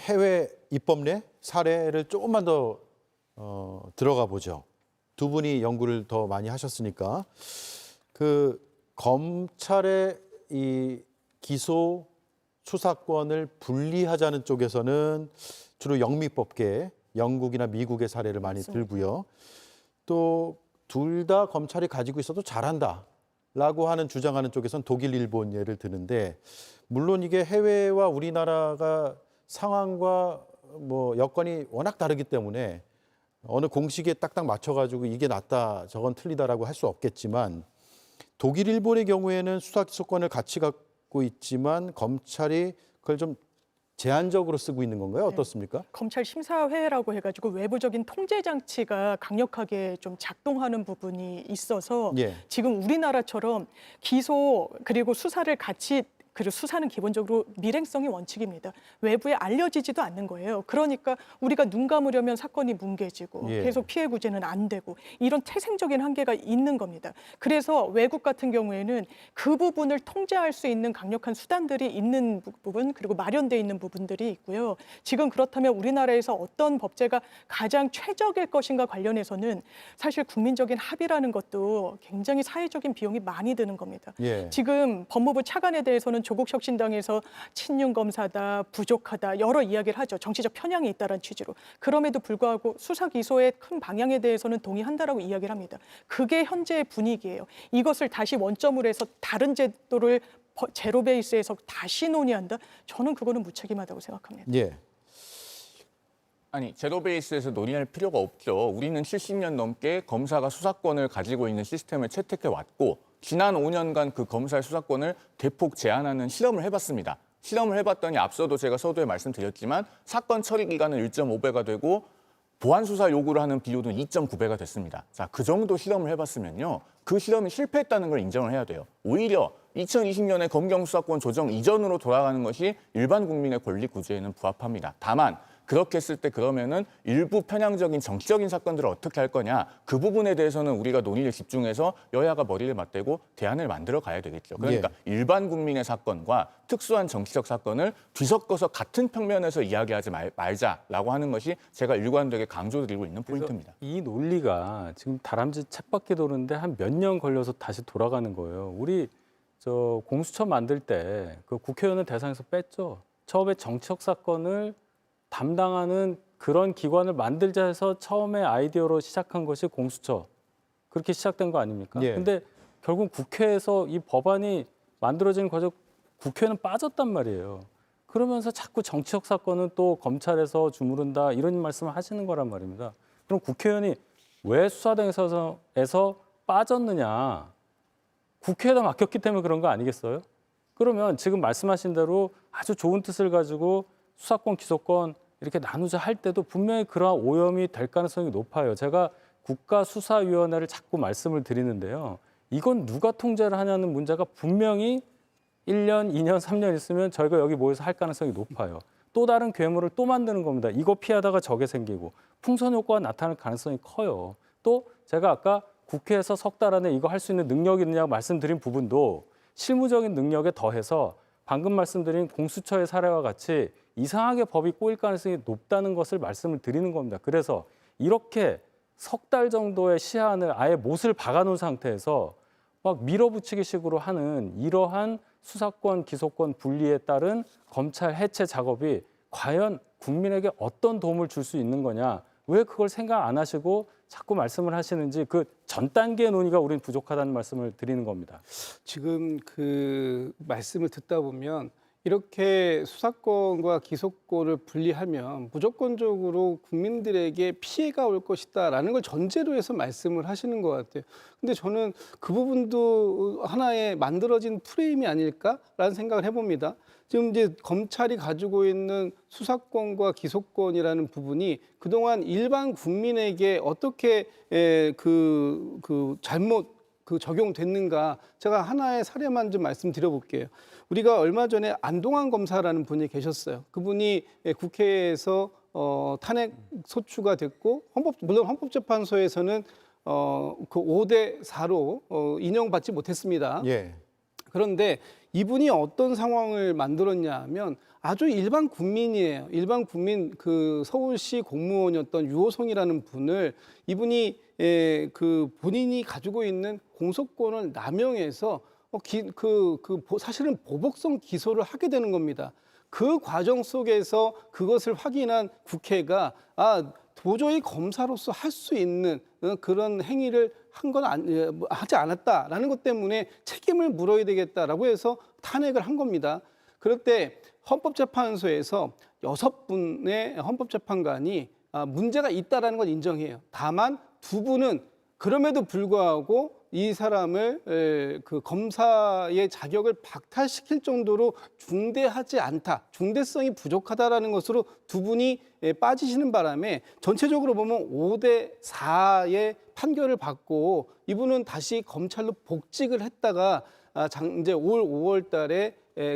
해외 입법 내 사례를 조금만 더 어, 들어가 보죠. 두 분이 연구를 더 많이 하셨으니까 그 검찰의 이 기소 수사권을 분리하자는 쪽에서는 주로 영미법계 영국이나 미국의 사례를 많이 들고요. 또 둘 다 검찰이 가지고 있어도 잘한다라고 하는 주장하는 쪽에서는 독일, 일본 예를 드는데 물론 이게 해외와 우리나라가 상황과 뭐 여건이 워낙 다르기 때문에 어느 공식에 딱딱 맞춰가지고 이게 낫다 저건 틀리다라고 할 수 없겠지만 독일, 일본의 경우에는 수사 기소권을 같이 갖고 있지만 검찰이 그걸 좀 제한적으로 쓰고 있는 건가요? 어떻습니까? 검찰 심사회라고 해가지고 외부적인 통제 장치가 강력하게 좀 작동하는 부분이 있어서 예. 지금 우리나라처럼 기소 그리고 수사를 같이 그리고 수사는 기본적으로 밀행성이 원칙입니다. 외부에 알려지지도 않는 거예요. 그러니까 우리가 눈 감으려면 사건이 뭉개지고 예. 계속 피해 구제는 안 되고 이런 태생적인 한계가 있는 겁니다. 그래서 외국 같은 경우에는 그 부분을 통제할 수 있는 강력한 수단들이 있는 부- 부분 그리고 마련돼 있는 부분들이 있고요. 지금 그렇다면 우리나라에서 어떤 법제가 가장 최적일 것인가 관련해서는 사실 국민적인 합의라는 것도 굉장히 사회적인 비용이 많이 드는 겁니다. 예. 지금 법무부 차관에 대해서는 조국 혁신당에서 친윤 검사다, 부족하다 여러 이야기를 하죠. 정치적 편향이 있다는 취지로. 그럼에도 불구하고 수사 기소의 큰 방향에 대해서는 동의한다라고 이야기를 합니다. 그게 현재의 분위기예요. 이것을 다시 원점으로 해서 다른 제도를 버- 제로 베이스에서 다시 논의한다? 저는 그거는 무책임하다고 생각합니다. 예. 아니 제로 베이스에서 논의할 필요가 없죠. 우리는 70년 넘게 검사가 수사권을 가지고 있는 시스템을 채택해 왔고 지난 5년간 그 검사의 수사권을 대폭 제한하는 실험을 해봤습니다. 실험을 해봤더니 앞서도 제가 서두에 말씀드렸지만 사건 처리 기간은 1.5배가 되고 보안 수사 요구를 하는 비율은 2.9배가 됐습니다. 자, 그 정도 실험을 해봤으면요. 그 실험이 실패했다는 걸 인정을 해야 돼요. 오히려 2020년에 검경 수사권 조정 이전으로 돌아가는 것이 일반 국민의 권리 구제에는 부합합니다. 다만 그렇게 했을 때 그러면은 일부 편향적인 정치적인 사건들을 어떻게 할 거냐 그 부분에 대해서는 우리가 논의를 집중해서 여야가 머리를 맞대고 대안을 만들어 가야 되겠죠. 그러니까 일반 국민의 사건과 특수한 정치적 사건을 뒤섞어서 같은 평면에서 이야기하지 말, 말자라고 하는 것이 제가 일관되게 강조드리고 있는 포인트입니다. 이 논리가 지금 다람쥐 챗바퀴 도는데 한 몇 년 걸려서 다시 돌아가는 거예요. 우리 저 공수처 만들 때 그 국회의원을 대상에서 뺐죠. 처음에 정치적 사건을 담당하는 그런 기관을 만들자 해서 처음에 아이디어로 시작한 것이 공수처. 그렇게 시작된 거 아닙니까? 예. 근데 결국 국회에서 이 법안이 만들어지는 과정 국회는 빠졌단 말이에요. 그러면서 자꾸 정치적 사건은 또 검찰에서 주무른다 이런 말씀을 하시는 거란 말입니다. 그럼 국회의원이 왜 수사당에서 에서 빠졌느냐? 국회에다 맡겼기 때문에 그런 거 아니겠어요? 그러면 지금 말씀하신 대로 아주 좋은 뜻을 가지고 수사권, 기소권 이렇게 나누자 할 때도 분명히 그러한 오염이 될 가능성이 높아요. 제가 국가수사위원회를 자꾸 말씀을 드리는데요. 이건 누가 통제를 하냐는 문제가 분명히 1년, 2년, 3년 있으면 저희가 여기 모여서 할 가능성이 높아요. 또 다른 괴물을 또 만드는 겁니다. 이거 피하다가 저게 생기고 풍선 효과가 나타날 가능성이 커요. 또 제가 아까 국회에서 석 달 안에 이거 할 수 있는 능력이 있느냐고 말씀드린 부분도 실무적인 능력에 더해서 방금 말씀드린 공수처의 사례와 같이 이상하게 법이 꼬일 가능성이 높다는 것을 말씀을 드리는 겁니다. 그래서 이렇게 석 달 정도의 시한을 아예 못을 박아놓은 상태에서 막 밀어붙이기 식으로 하는 이러한 수사권, 기소권 분리에 따른 검찰 해체 작업이 과연 국민에게 어떤 도움을 줄 수 있는 거냐? 왜 그걸 생각 안 하시고 자꾸 말씀을 하시는지 그 전 단계의 논의가 우리는 부족하다는 말씀을 드리는 겁니다. 지금 그 말씀을 듣다 보면 이렇게 수사권과 기소권을 분리하면 무조건적으로 국민들에게 피해가 올 것이다라는 걸 전제로 해서 말씀을 하시는 것 같아요. 근데 저는 그 부분도 하나의 만들어진 프레임이 아닐까라는 생각을 해봅니다. 지금 이제 검찰이 가지고 있는 수사권과 기소권이라는 부분이 그동안 일반 국민에게 어떻게 에, 그, 그 잘못 그 적용됐는가 제가 하나의 사례만 좀 말씀드려볼게요. 우리가 얼마 전에 안동환 검사라는 분이 계셨어요. 그분이 예, 국회에서 어, 탄핵 소추가 됐고 헌법 물론 헌법재판소에서는 어, 그 5대 4로 어, 인용받지 못했습니다. 예. 그런데 이분이 어떤 상황을 만들었냐 하면 아주 일반 국민이에요. 일반 국민 그 서울시 공무원이었던 유호성이라는 분을 이분이 에, 그 본인이 가지고 있는 공소권을 남용해서 어, 기, 그, 그 보- 사실은 보복성 기소를 하게 되는 겁니다. 그 과정 속에서 그것을 확인한 국회가 아 도저히 검사로서 할 수 있는 어, 그런 행위를 한 건 하지 않았다라는 것 때문에 책임을 물어야 되겠다라고 해서 탄핵을 한 겁니다. 그럴 때 헌법재판소에서 여섯 분의 헌법재판관이 아, 문제가 있다라는 건 인정해요. 다만 두 분은 그럼에도 불구하고 이 사람을 에, 그 검사의 자격을 박탈시킬 정도로 중대하지 않다, 중대성이 부족하다라는 것으로 두 분이 에, 빠지시는 바람에 전체적으로 보면 5대 4의 판결을 받고 이분은 다시 검찰로 복직을 했다가 아, 장, 이제 올 5월 달에 에,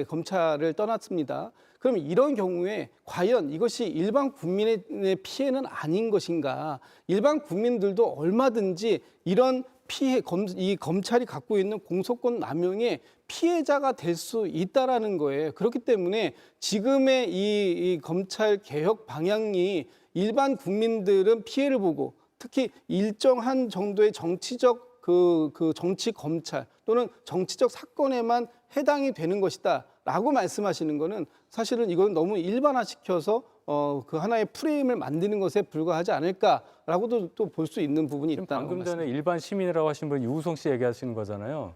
검찰을 떠났습니다. 그럼 이런 경우에 과연 이것이 일반 국민의 피해는 아닌 것인가? 일반 국민들도 얼마든지 이런 피해 검, 이 검찰이 갖고 있는 공소권 남용의 피해자가 될 수 있다라는 거예요. 그렇기 때문에 지금의 이, 이 검찰 개혁 방향이 일반 국민들은 피해를 보고 특히 일정한 정도의 정치적 그, 그 정치 검찰 또는 정치적 사건에만 해당이 되는 것이다 라고 말씀하시는 거는 사실은 이건 너무 일반화시켜서 어, 그 하나의 프레임을 만드는 것에 불과하지 않을까라고도 또 볼 수 있는 부분이 있다는 방금 말씀. 전에 일반 시민이라고 하신 분 유우성 씨 얘기하시는 거잖아요.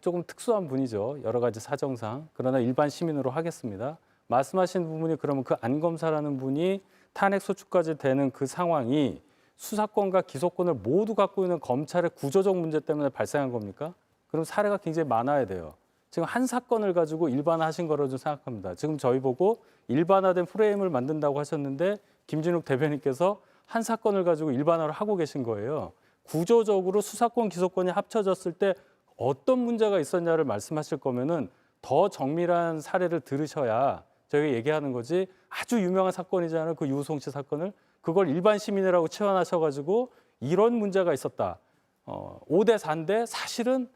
조금 특수한 분이죠. 여러 가지 사정상. 그러나 일반 시민으로 하겠습니다. 말씀하신 부분이 그러면 그 안 검사라는 분이 탄핵 소추까지 되는 그 상황이 수사권과 기소권을 모두 갖고 있는 검찰의 구조적 문제 때문에 발생한 겁니까? 그럼 사례가 굉장히 많아야 돼요. 지금 한 사건을 가지고 일반화하신 거로 좀 생각합니다. 지금 저희 보고 일반화된 프레임을 만든다고 하셨는데 김진욱 대변인께서 한 사건을 가지고 일반화를 하고 계신 거예요. 구조적으로 수사권, 기소권이 합쳐졌을 때 어떤 문제가 있었냐를 말씀하실 거면은 더 정밀한 사례를 들으셔야 저희가 얘기하는 거지 아주 유명한 사건이잖아요. 그 유우송 씨 사건을 그걸 일반 시민이라고 치환하셔 가지고 이런 문제가 있었다. 어, 5대 4인데 사실은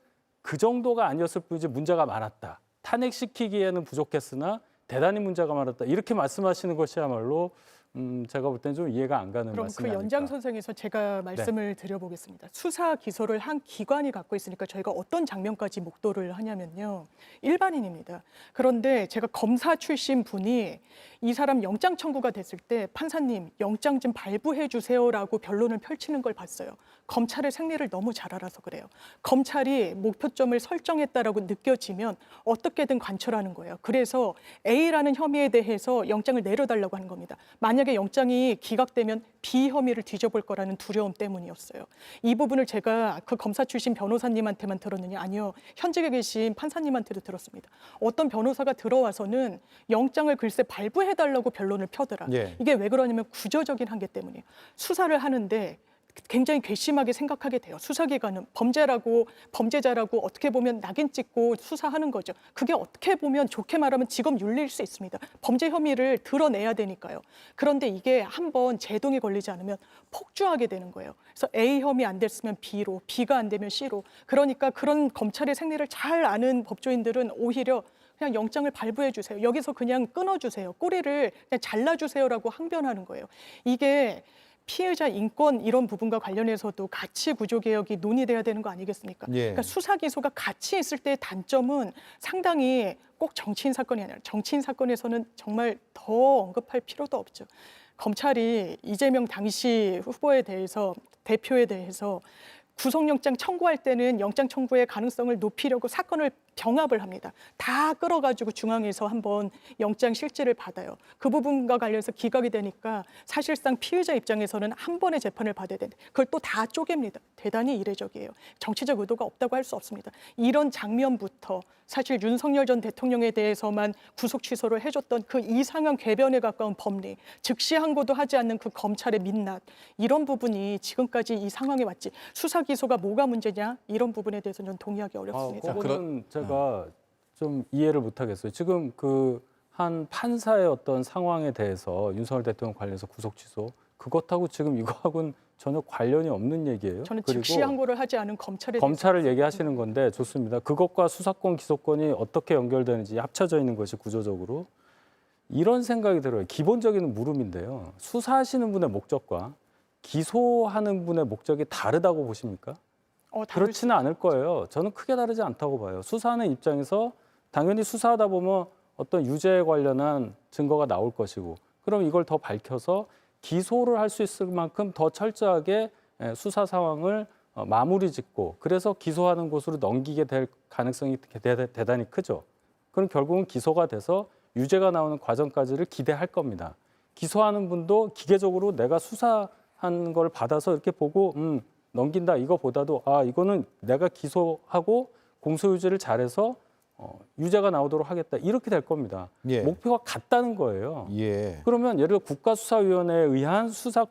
그 정도가 아니었을 뿐이지 문제가 많았다. 탄핵시키기에는 부족했으나 대단히 문제가 많았다. 이렇게 말씀하시는 것이야말로 음, 제가 볼 때는 좀 이해가 안 가는 그럼 말씀이 그 아닐까. 연장선상에서 제가 말씀을 드려보겠습니다. 수사 기소를 한 기관이 갖고 있으니까 저희가 어떤 장면까지 목도를 하냐면요. 일반인입니다. 그런데 제가 검사 출신 분이 이 사람 영장 청구가 됐을 때 판사님 영장 좀 발부해 주세요라고 변론을 펼치는 걸 봤어요. 검찰의 생리를 너무 잘 알아서 그래요. 검찰이 목표점을 설정했다라고 느껴지면 어떻게든 관철하는 거예요. 그래서 A라는 혐의에 대해서 영장을 내려달라고 하는 겁니다. 만약에 영장이 기각되면 B 혐의를 뒤져볼 거라는 두려움 때문이었어요. 이 부분을 제가 그 검사 출신 변호사님한테만 들었느냐? 아니요. 현직에 계신 판사님한테도 들었습니다. 어떤 변호사가 들어와서는 영장을 글쎄 발부해 달라고 변론을 펴더라. 예. 이게 왜 그러냐면 구조적인 한계 때문이에요. 수사를 하는데 굉장히 괘씸하게 생각하게 돼요. 수사기관은 범죄라고 범죄자라고 어떻게 보면 낙인 찍고 수사하는 거죠. 그게 어떻게 보면 좋게 말하면 직업 윤리일 수 있습니다. 범죄 혐의를 드러내야 되니까요. 그런데 이게 한번 제동이 걸리지 않으면 폭주하게 되는 거예요. 그래서 A 혐의 안 됐으면 B로, B가 안 되면 C로. 그러니까 그런 검찰의 생리를 잘 아는 법조인들은 오히려 그냥 영장을 발부해 주세요. 여기서 그냥 끊어 주세요. 꼬리를 그냥 잘라 주세요라고 항변하는 거예요. 이게 피해자 인권 이런 부분과 관련해서도 가치 구조 개혁이 논의돼야 되는 거 아니겠습니까? 예. 그러니까 수사 기소가 같이 있을 때의 단점은 상당히 꼭 정치인 사건이 아니라 정치인 사건에서는 정말 더 언급할 필요도 없죠. 검찰이 이재명 당시 후보에 대해서 대표에 대해서 구속영장 청구할 때는 영장 청구의 가능성을 높이려고 사건을 병합을 합니다. 다 끌어가지고 중앙에서 한번 영장 실질을 받아요. 그 부분과 관련해서 기각이 되니까 사실상 피의자 입장에서는 한 번의 재판을 받아야 되는데 그걸 또 다 쪼갭니다. 대단히 이례적이에요. 정치적 의도가 없다고 할 수 없습니다. 이런 장면부터 사실 윤석열 전 대통령에 대해서만 구속 취소를 해줬던 그 이상한 궤변에 가까운 법리, 즉시 항고도 하지 않는 그 검찰의 민낯 이런 부분이 지금까지 이 상황에 왔지 수사 기소가 뭐가 문제냐 이런 부분에 대해서는 동의하기 아, 어렵습니다. 그거는 제가 좀 이해를 못 하겠어요. 지금 그 한 판사의 어떤 상황에 대해서 윤석열 대통령 관련해서 구속 취소 그것하고 지금 이거하고는 전혀 관련이 없는 얘기예요. 저는 즉시 항고를 하지 않은 검찰에 검찰을 얘기하시는 건데 좋습니다. 그것과 수사권 기소권이 어떻게 연결되는지 합쳐져 있는 것이 구조적으로 이런 생각이 들어요. 기본적인 물음인데요. 수사하시는 분의 목적과 기소하는 분의 목적이 다르다고 보십니까? 어, 다를 수 그렇지는 않을 거예요. 저는 크게 다르지 않다고 봐요. 수사하는 입장에서 당연히 수사하다 보면 어떤 유죄에 관련한 증거가 나올 것이고, 그럼 이걸 더 밝혀서 기소를 할 수 있을 만큼 더 철저하게 예, 수사 상황을 어, 마무리 짓고, 그래서 기소하는 곳으로 넘기게 될 가능성이 대단히 크죠. 그럼 결국은 기소가 돼서 유죄가 나오는 과정까지를 기대할 겁니다. 기소하는 분도 기계적으로 내가 수사한 걸 받아서 이렇게 보고 음, 넘긴다 이거보다도 아 이거는 내가 기소하고 공소유지를 잘해서 어, 유죄가 나오도록 하겠다 이렇게 될 겁니다. 예. 목표가 같다는 거예요. 예. 그러면 예를 들어 국가수사위원회에 의한 수사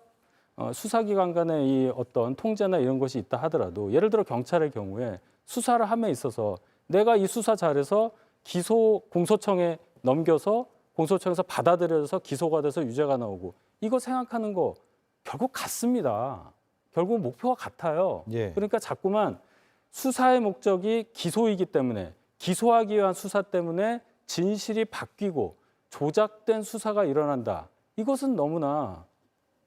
어, 수사기관 간의 이 어떤 통제나 이런 것이 있다 하더라도 예를 들어 경찰의 경우에 수사를 함에 있어서 내가 이 수사 잘해서 기소 공소청에 넘겨서 공소청에서 받아들여져서 기소가 돼서 유죄가 나오고 이거 생각하는 거 결국 같습니다. 결국 목표가 같아요. 예. 그러니까 자꾸만 수사의 목적이 기소이기 때문에 기소하기 위한 수사 때문에 진실이 바뀌고 조작된 수사가 일어난다. 이것은 너무나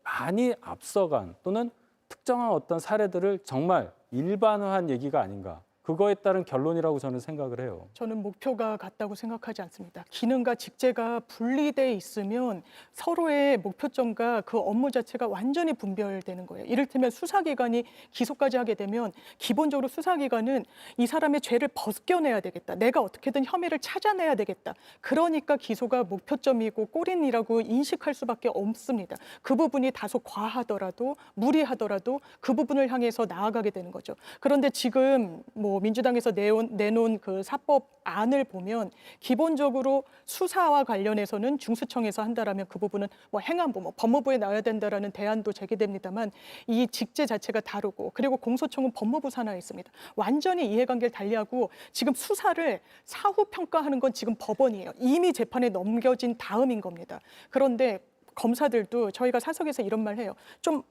많이 앞서간 또는 특정한 어떤 사례들을 정말 일반화한 얘기가 아닌가. 그거에 따른 결론이라고 저는 생각을 해요. 저는 목표가 같다고 생각하지 않습니다. 기능과 직제가 분리돼 있으면 서로의 목표점과 그 업무 자체가 완전히 분별되는 거예요. 이를테면 수사기관이 기소까지 하게 되면 기본적으로 수사기관은 이 사람의 죄를 벗겨내야 되겠다. 내가 어떻게든 혐의를 찾아내야 되겠다. 그러니까 기소가 목표점이고 꼬린이라고 인식할 수밖에 없습니다. 그 부분이 다소 과하더라도 무리하더라도 그 부분을 향해서 나아가게 되는 거죠. 그런데 지금 뭐 민주당에서 내온, 내놓은 그 사법 안을 보면 기본적으로 수사와 관련해서는 중수청에서 한다라면 그 부분은 뭐 행안부, 뭐 법무부에 나와야 된다라는 대안도 제기됩니다만 이 직제 자체가 다르고 그리고 공소청은 법무부 산하에 있습니다. 완전히 이해관계를 달리하고 지금 수사를 사후 평가하는 건 지금 법원이에요. 이미 재판에 넘겨진 다음인 겁니다. 그런데 검사들도 저희가 사석에서 이런 말 해요. 좀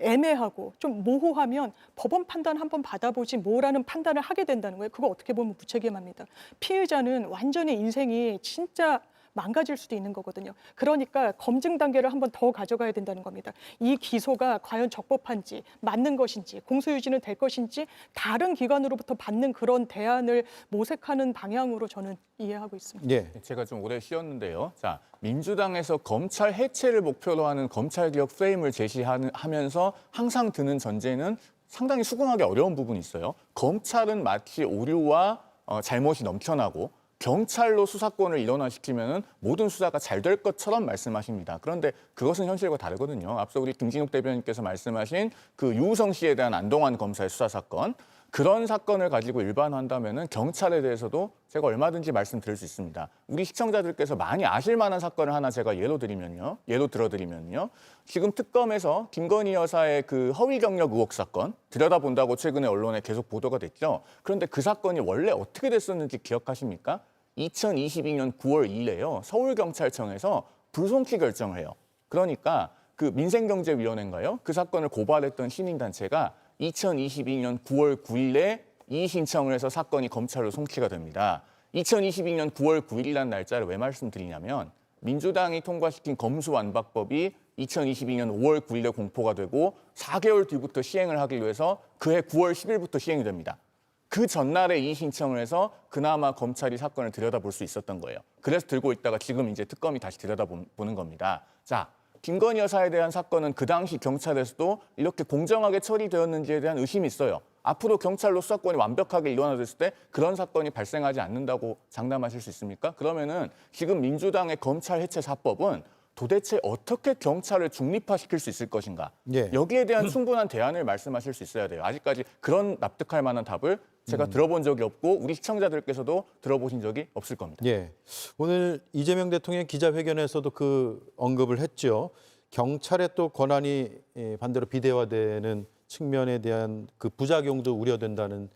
애매하고 좀 모호하면 법원 판단 한번 받아보지 뭐라는 판단을 하게 된다는 거예요. 그거 어떻게 보면 무책임합니다. 피의자는 완전히 인생이 진짜 망가질 수도 있는 거거든요. 그러니까 검증 단계를 한번 더 가져가야 된다는 겁니다. 이 기소가 과연 적법한지 맞는 것인지 공소유지는 될 것인지 다른 기관으로부터 받는 그런 대안을 모색하는 방향으로 저는 이해하고 있습니다. 예. 제가 좀 오래 쉬었는데요. 자, 민주당에서 검찰 해체를 목표로 하는 검찰 개혁 프레임을 제시하면서 항상 드는 전제는 상당히 수긍하기 어려운 부분이 있어요. 검찰은 마치 오류와 어, 잘못이 넘쳐나고 경찰로 수사권을 일원화시키면 모든 수사가 잘 될 것처럼 말씀하십니다. 그런데 그것은 현실과 다르거든요. 앞서 우리 김진욱 대변인께서 말씀하신 그 유우성 씨에 대한 안동환 검사의 수사 사건 그런 사건을 가지고 일반화한다면 경찰에 대해서도 제가 얼마든지 말씀드릴 수 있습니다. 우리 시청자들께서 많이 아실 만한 사건을 하나 제가 예로 드리면요. 예로 들어드리면요. 지금 특검에서 김건희 여사의 그 허위 경력 의혹 사건 들여다본다고 최근에 언론에 계속 보도가 됐죠. 그런데 그 사건이 원래 어떻게 됐었는지 기억하십니까? 2022년 9월 2일에요. 서울경찰청에서 불송치 결정을 해요. 그러니까 그 민생경제위원회인가요? 그 사건을 고발했던 시민단체가 2022년 9월 9일에 이의 신청을 해서 사건이 검찰로 송치가 됩니다. 2022년 9월 9일이라는 날짜를 왜 말씀드리냐면 민주당이 통과시킨 검수완박법이 2022년 5월 9일에 공포가 되고 4개월 뒤부터 시행을 하기 위해서 그해 9월 10일부터 시행이 됩니다. 그 전날에 이의 신청을 해서 그나마 검찰이 사건을 들여다볼 수 있었던 거예요. 그래서 들고 있다가 지금 이제 특검이 다시 들여다보는 겁니다. 자, 김건희 여사에 대한 사건은 그 당시 경찰에서도 이렇게 공정하게 처리되었는지에 대한 의심이 있어요. 앞으로 경찰로 수사권이 완벽하게 일원화됐을 때 그런 사건이 발생하지 않는다고 장담하실 수 있습니까? 그러면은 지금 민주당의 검찰 해체 사법은 도대체 어떻게 경찰을 중립화시킬 수 있을 것인가? 예. 여기에 대한 충분한 대안을 말씀하실 수 있어야 돼요. 아직까지 그런 납득할 만한 답을 제가 들어본 적이 없고 우리 시청자들께서도 들어보신 적이 없을 겁니다. 예. 오늘 이재명 대통령 기자회견에서도 그 언급을 했죠. 경찰의 또 권한이 예, 반대로 비대화되는 측면에 대한 그 부작용도 우려된다는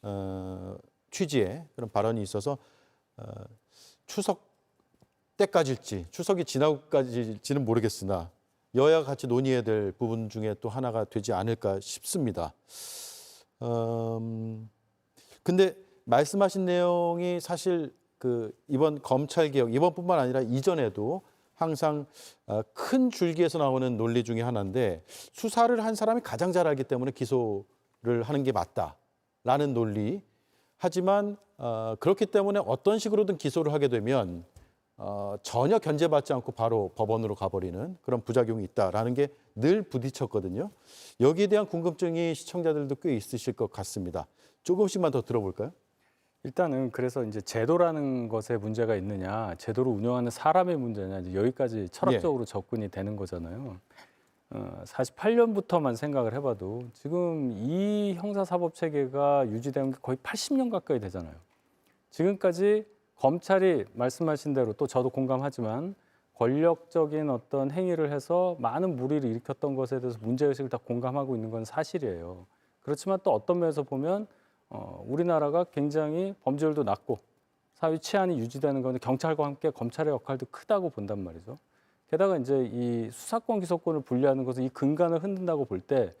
어, 취지의 그런 발언이 있어서 어, 추석 때까지일지 추석이 지나고까지일지는 모르겠으나 여야가 같이 논의해야 될 부분 중에 또 하나가 되지 않을까 싶습니다. 음, 근데 말씀하신 내용이 사실 그 이번 검찰 개혁 이번뿐만 아니라 이전에도 항상 어, 큰 줄기에서 나오는 논리 중에 하나인데 수사를 한 사람이 가장 잘 알기 때문에 기소를 하는 게 맞다라는 논리. 하지만 어, 그렇기 때문에 어떤 식으로든 기소를 하게 되면 어, 전혀 견제받지 않고 바로 법원으로 가버리는 그런 부작용이 있다라는 게 늘 부딪혔거든요. 여기에 대한 궁금증이 시청자들도 꽤 있으실 것 같습니다. 조금씩만 더 들어볼까요? 일단은 그래서 이제 제도라는 것에 문제가 있느냐, 제도를 운영하는 사람의 문제냐, 이제 여기까지 철학적으로 접근이 되는 거잖아요. 어, 48년부터만 생각을 해봐도 지금 이 형사사법 체계가 유지된 게 거의 80년 가까이 되잖아요. 지금까지 검찰이 말씀하신 대로 또 저도 공감하지만 권력적인 어떤 행위를 해서 많은 무리를 일으켰던 것에 대해서 문제의식을 다 공감하고 있는 건 사실이에요. 그렇지만 또 어떤 면에서 보면 어, 우리나라가 굉장히 범죄율도 낮고 사회 치안이 유지되는 건데 경찰과 함께 검찰의 역할도 크다고 본단 말이죠. 게다가 이제 이 수사권 기소권을 분리하는 것은 이 근간을 흔든다고 볼 때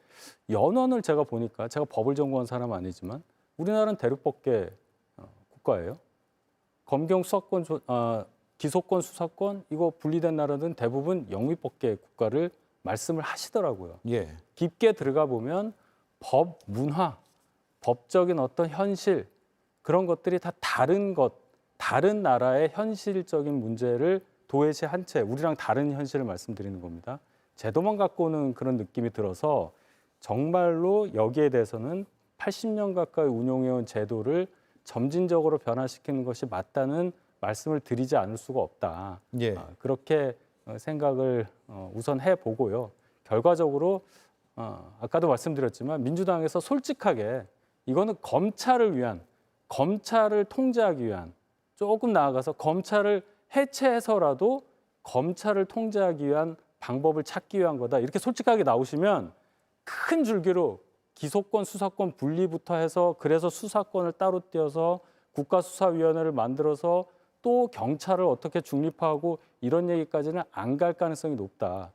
연원을 제가 보니까 제가 법을 전공한 사람 은 아니지만 우리나라는 대륙법계 어, 국가예요. 검경 수사권 조- 아, 기소권 수사권 이거 분리된 나라는 대부분 영위법계 국가를 말씀을 하시더라고요. 예. 깊게 들어가 보면 법 문화, 법적인 어떤 현실 그런 것들이 다 다른 것, 다른 나라의 현실적인 문제를 도외시한 채 우리랑 다른 현실을 말씀드리는 겁니다. 제도만 갖고는 그런 느낌이 들어서 정말로 여기에 대해서는 80년 가까이 운용해온 제도를 점진적으로 변화시키는 것이 맞다는 말씀을 드리지 않을 수가 없다. 예. 아, 그렇게 어, 생각을 어, 우선 해보고요. 결과적으로 어, 아까도 말씀드렸지만 민주당에서 솔직하게 이거는 검찰을 위한 검찰을 통제하기 위한 조금 나아가서 검찰을 해체해서라도 검찰을 통제하기 위한 방법을 찾기 위한 거다 이렇게 솔직하게 나오시면 큰 줄기로 기소권 수사권 분리부터 해서 그래서 수사권을 따로 떼어서 국가수사위원회를 만들어서 또 경찰을 어떻게 중립화하고 이런 얘기까지는 안 갈 가능성이 높다.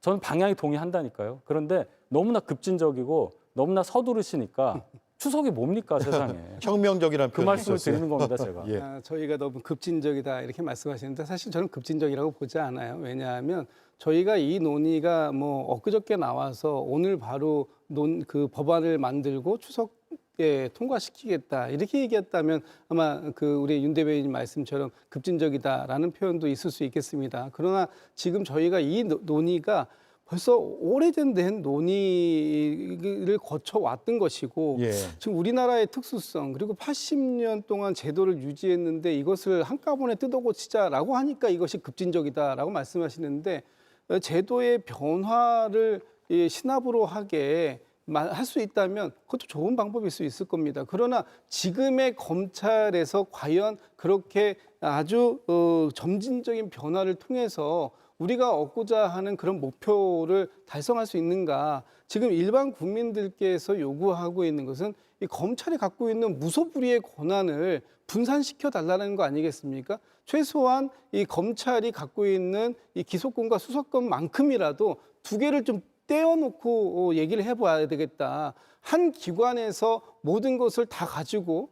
저는 방향이 동의한다니까요. 그런데 너무나 급진적이고 너무나 서두르시니까 추석이 뭡니까 세상에. 혁명적이라는 그 말씀을 있었어요. 드리는 겁니다 제가. 예. 아, 저희가 너무 급진적이다 이렇게 말씀하시는데 사실 저는 급진적이라고 보지 않아요. 왜냐하면 저희가 이 논의가 뭐 엊그저께 나와서 오늘 바로 논 그 법안을 만들고 추석에 통과시키겠다 이렇게 얘기했다면 아마 그 우리 윤 대변인 말씀처럼 급진적이다라는 표현도 있을 수 있겠습니다. 그러나 지금 저희가 이 노- 논의가 벌써 오래된 된 논의를 거쳐 왔던 것이고 예. 지금 우리나라의 특수성 그리고 80년 동안 제도를 유지했는데 이것을 한꺼번에 뜯어고치자라고 하니까 이것이 급진적이다라고 말씀하시는데 어, 제도의 변화를 이 신압으로 하게 할 수 있다면 그것도 좋은 방법일 수 있을 겁니다. 그러나 지금의 검찰에서 과연 그렇게 아주 어, 점진적인 변화를 통해서 우리가 얻고자 하는 그런 목표를 달성할 수 있는가? 지금 일반 국민들께서 요구하고 있는 것은 이 검찰이 갖고 있는 무소불위의 권한을 분산시켜 달라는 거 아니겠습니까? 최소한 이 검찰이 갖고 있는 이 기소권과 수사권만큼이라도 두 개를 좀 떼어놓고 어, 얘기를 해봐야 되겠다. 한 기관에서 모든 것을 다 가지고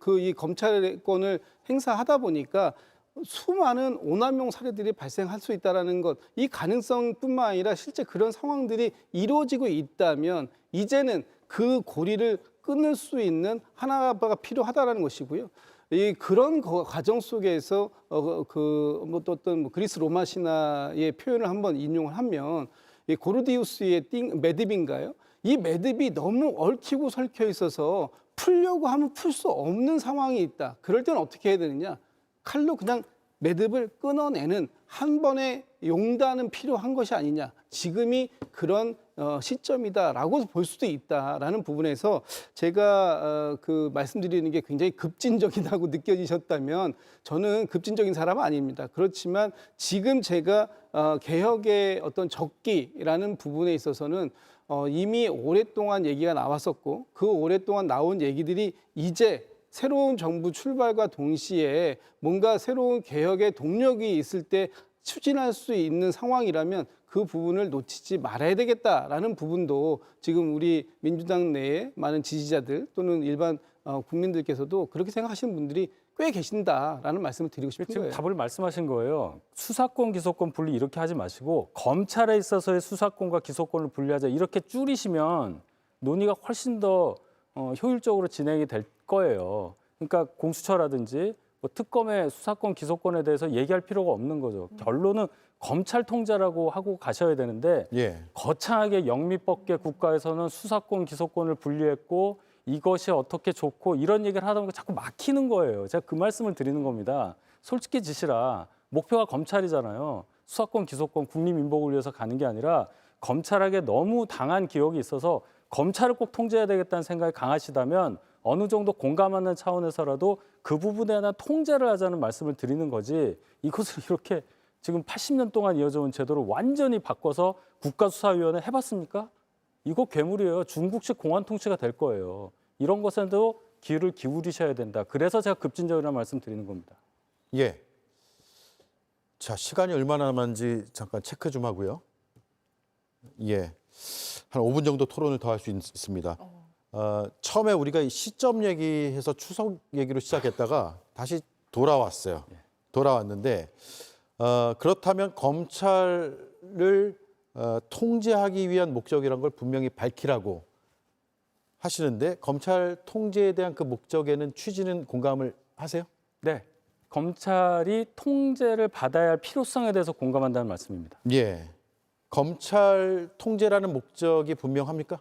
그이 검찰권을 행사하다 보니까 수많은 오남용 사례들이 발생할 수 있다라는 것, 이 가능성뿐만 아니라 실제 그런 상황들이 이루어지고 있다면 이제는 그 고리를 끊을 수 있는 하나가 필요하다라는 것이고요. 이 그런 거- 과정 속에서 어 그뭐 어떤 뭐 그리스 로마 신화의 표현을 한번 인용을 하면 이 고르디우스의 띵 매듭인가요? 이 매듭이 너무 얽히고 설켜 있어서 풀려고 하면 풀 수 없는 상황이 있다. 그럴 때는 어떻게 해야 되느냐? 칼로 그냥 매듭을 끊어내는 한 번의 용단은 필요한 것이 아니냐. 지금이 그런 어, 시점이다라고 볼 수도 있다라는 부분에서 제가 어, 그 말씀드리는 게 굉장히 급진적이라고 느껴지셨다면 저는 급진적인 사람은 아닙니다. 그렇지만 지금 제가 어, 개혁의 어떤 적기라는 부분에 있어서는 어, 이미 오랫동안 얘기가 나왔었고 그 오랫동안 나온 얘기들이 이제 새로운 정부 출발과 동시에 뭔가 새로운 개혁의 동력이 있을 때 추진할 수 있는 상황이라면 그 부분을 놓치지 말아야 되겠다라는 부분도 지금 우리 민주당 내에 많은 지지자들 또는 일반 어, 국민들께서도 그렇게 생각하시는 분들이 꽤 계신다라는 말씀을 드리고 싶은 지금 거예요. 답을 말씀하신 거예요. 수사권, 기소권 분리 이렇게 하지 마시고 검찰에 있어서의 수사권과 기소권을 분리하자 이렇게 줄이시면 논의가 훨씬 더 어, 효율적으로 진행이 될 거예요. 그러니까 공수처라든지 뭐 특검의 수사권, 기소권에 대해서 얘기할 필요가 없는 거죠. 결론은 검찰 통제라고 하고 가셔야 되는데 예. 거창하게 영미법계 국가에서는 수사권, 기소권을 분리했고 이것이 어떻게 좋고 이런 얘기를 하다 보니까 자꾸 막히는 거예요. 제가 그 말씀을 드리는 겁니다. 솔직히 지시라 목표가 검찰이잖아요. 수사권, 기소권, 국민민복을 위해서 가는 게 아니라 검찰에게 너무 당한 기억이 있어서 검찰을 꼭 통제해야 되겠다는 생각이 강하시다면 어느 정도 공감하는 차원에서라도 그 부분에 대한 통제를 하자는 말씀을 드리는 거지 이것을 이렇게 지금 80년 동안 이어져 온 제도를 완전히 바꿔서 국가수사위원회 해봤습니까? 이거 괴물이에요. 중국식 공안 통치가 될 거예요. 이런 것에도 귀를 기울이셔야 된다. 그래서 제가 급진적이라는 말씀 드리는 겁니다. 예. 자, 시간이 얼마나 남았는지 잠깐 체크 좀 하고요. 예. 한 5분 정도 토론을 더 할 수 있습니다. 어, 처음에 우리가 이 시점 얘기해서 추석 얘기로 시작했다가 다시 돌아왔어요. 돌아왔는데 어, 그렇다면 검찰을 어, 통제하기 위한 목적이란 걸 분명히 밝히라고 하시는데 검찰 통제에 대한 그 목적에는 취지는 공감을 하세요? 네. 검찰이 통제를 받아야 할 필요성에 대해서 공감한다는 말씀입니다. 예. 검찰 통제라는 목적이 분명합니까?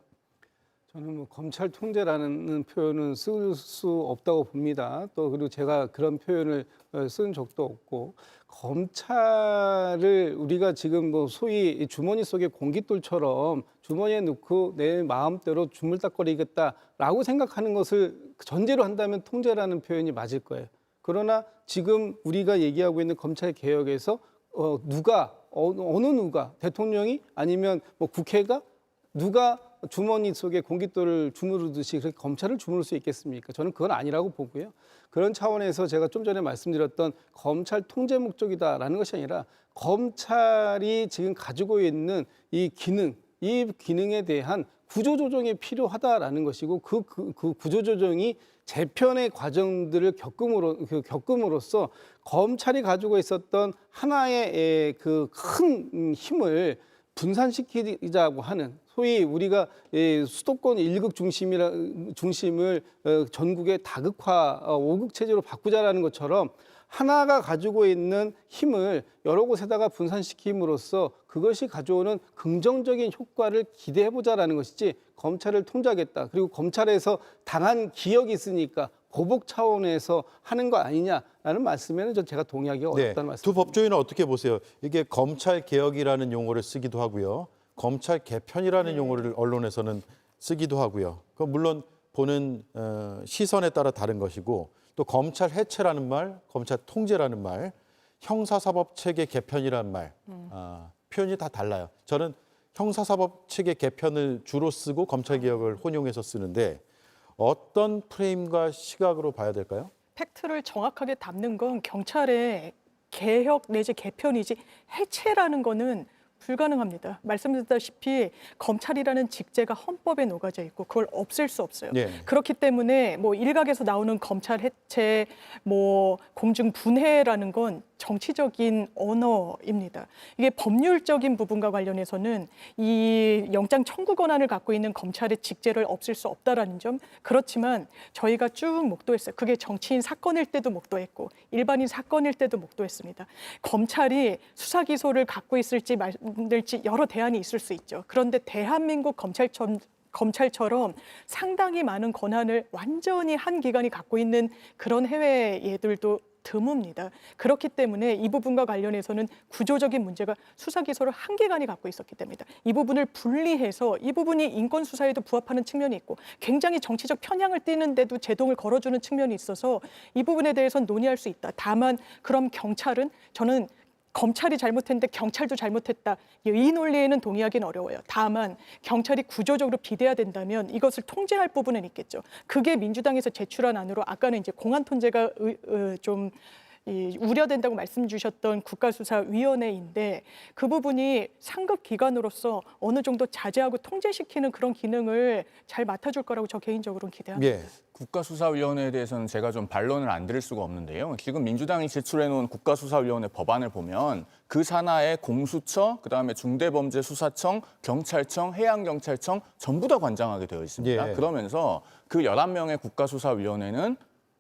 저는 뭐 검찰 통제라는 표현은 쓸 수 없다고 봅니다. 또 그리고 제가 그런 표현을 어, 쓴 적도 없고 검찰을 우리가 지금 뭐 소위 주머니 속에 공깃돌처럼 주머니에 넣고 내 마음대로 주물딱거리겠다라고 생각하는 것을 전제로 한다면 통제라는 표현이 맞을 거예요. 그러나 지금 우리가 얘기하고 있는 검찰 개혁에서 어, 누가 어, 어느 누가 대통령이 아니면 뭐 국회가 누가 주머니 속에 공깃돌을 주무르듯이 그렇게 검찰을 주무를 수 있겠습니까? 저는 그건 아니라고 보고요. 그런 차원에서 제가 좀 전에 말씀드렸던 검찰 통제 목적이다라는 것이 아니라 검찰이 지금 가지고 있는 이 기능, 이 기능에 대한 구조조정이 필요하다라는 것이고 그, 그, 그 구조조정이 재편의 과정들을 겪음으로 그 겪음으로써 검찰이 가지고 있었던 하나의 그 큰 힘을 분산시키자고 하는 소위 우리가 예, 수도권 일극 중심이라 중심을 어, 전국의 다극화 어, 오극 체제로 바꾸자라는 것처럼 하나가 가지고 있는 힘을 여러 곳에다가 분산시킴으로써 그것이 가져오는 긍정적인 효과를 기대해 보자라는 것이지 검찰을 통제하겠다. 그리고 검찰에서 당한 기억이 있으니까 보복 차원에서 하는 거 아니냐라는 말씀에는 전 제가 동의하기가 어렵다는 말씀. 네. 두 법조인은 어떻게 보세요? 이게 검찰 개혁이라는 용어를 쓰기도 하고요. 검찰 개편이라는 용어를 언론에서는 쓰기도 하고요. 그 물론 보는 어, 시선에 따라 다른 것이고 또 검찰 해체라는 말, 검찰 통제라는 말, 형사사법 체계 개편이라는 말 아, 표현이 다 달라요. 저는 형사사법 체계 개편을 주로 쓰고 검찰 개혁을 혼용해서 쓰는데 어떤 프레임과 시각으로 봐야 될까요? 팩트를 정확하게 담는 건 경찰의 개혁 내지 개편이지 해체라는 거는 불가능합니다. 말씀드렸다시피 검찰이라는 직제가 헌법에 녹아져 있고 그걸 없앨 수 없어요. 예. 그렇기 때문에 뭐 일각에서 나오는 검찰 해체, 뭐 공중 분해라는 건 정치적인 언어입니다. 이게 법률적인 부분과 관련해서는 이 영장 청구 권한을 갖고 있는 검찰의 직제를 없앨 수 없다라는 점 그렇지만 저희가 쭉 목도했어요. 그게 정치인 사건일 때도 목도했고 일반인 사건일 때도 목도했습니다. 검찰이 수사 기소를 갖고 있을지 말을지 여러 대안이 있을 수 있죠. 그런데 대한민국 검찰청 검찰처럼 상당히 많은 권한을 완전히 한 기관이 갖고 있는 그런 해외 예들도 드뭅니다. 그렇기 때문에 이 부분과 관련해서는 구조적인 문제가 수사 기소를 한 기관이 갖고 있었기 때문이다. 이 부분을 분리해서 이 부분이 인권 수사에도 부합하는 측면이 있고 굉장히 정치적 편향을 띠는데도 제동을 걸어주는 측면이 있어서 이 부분에 대해서는 논의할 수 있다. 다만 그럼 경찰은 저는 검찰이 잘못했는데 경찰도 잘못했다. 이 논리에는 동의하기는 어려워요. 다만 경찰이 구조적으로 비대야 된다면 이것을 통제할 부분은 있겠죠. 그게 민주당에서 제출한 안으로 아까는 이제 공안 통제가 의- 어, 좀 이 우려된다고 말씀 주셨던 국가수사위원회인데 그 부분이 상급 기관으로서 어느 정도 자제하고 통제시키는 그런 기능을 잘 맡아줄 거라고 저 개인적으로는 기대합니다. 예. 국가수사위원회에 대해서는 제가 좀 반론을 안 드릴 수가 없는데요. 지금 민주당이 제출해놓은 국가수사위원회 법안을 보면 그 산하에 공수처, 그다음에 중대범죄수사청, 경찰청, 해양경찰청 전부 다 관장하게 되어 있습니다. 예. 그러면서 그 11명의 국가수사위원회는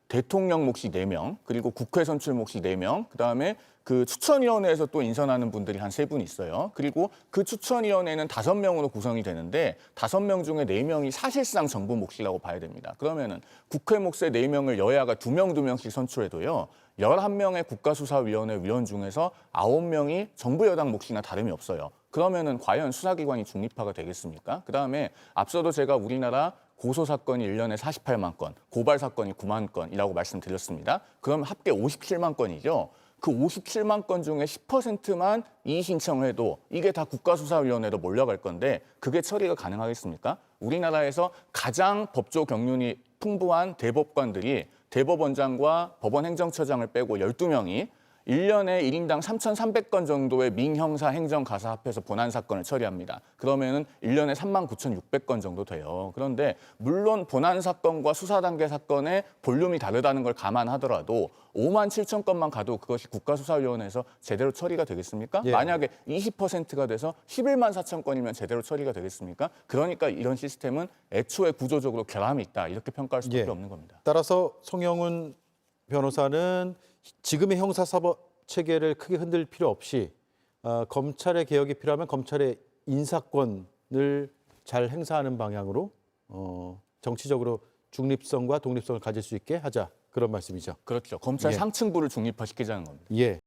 대통령 몫이 네명 그리고 국회 선출 몫이 네명 그다음에 그 추천위원회에서 또 인선하는 분들이 한 세 분 있어요. 그리고 그 추천위원회는 다섯 명으로 구성이 되는데 다섯 명 중에 네 명이 사실상 정부 몫이라고 봐야 됩니다. 그러면은 국회 몫의 네 명을 여야가 두 명 두 명씩 선출해도요. 11명의 국가수사위원회 위원 중에서 아홉 명이 정부 여당 몫이나 다름이 없어요. 그러면은 과연 수사기관이 중립화가 되겠습니까? 그다음에 앞서도 제가 우리나라 고소 사건이 1년에 48만 건, 고발 사건이 9만 건이라고 말씀드렸습니다. 그러면 합계 57만 건이죠. 그 57만 건 중에 10%만 이의 신청을 해도 이게 다 국가수사위원회로 몰려갈 건데 그게 처리가 가능하겠습니까? 우리나라에서 가장 법조 경륜이 풍부한 대법관들이 대법원장과 법원 행정처장을 빼고 12명이 1년에 1인당 3,300건 정도의 민형사 행정 가사 합해서 본안 사건을 처리합니다. 그러면은 1년에 39,600건 정도 돼요. 그런데 물론 본안 사건과 수사 단계 사건의 볼륨이 다르다는 걸 감안하더라도 5만 7천 건만 가도 그것이 국가수사위원회에서 제대로 처리가 되겠습니까? 예. 만약에 20%가 돼서 11만 4천 건이면 제대로 처리가 되겠습니까? 그러니까 이런 시스템은 애초에 구조적으로 결함이 있다 이렇게 평가할 수밖에 예. 없는 겁니다. 따라서 송영훈 변호사는 지금의 형사사법 체계를 크게 흔들 필요 없이 어, 검찰의 개혁이 필요하면 검찰의 인사권을 잘 행사하는 방향으로 어, 정치적으로 중립성과 독립성을 가질 수 있게 하자 그런 말씀이죠. 그렇죠. 검찰 예. 상층부를 중립화시키자는 겁니다. 예.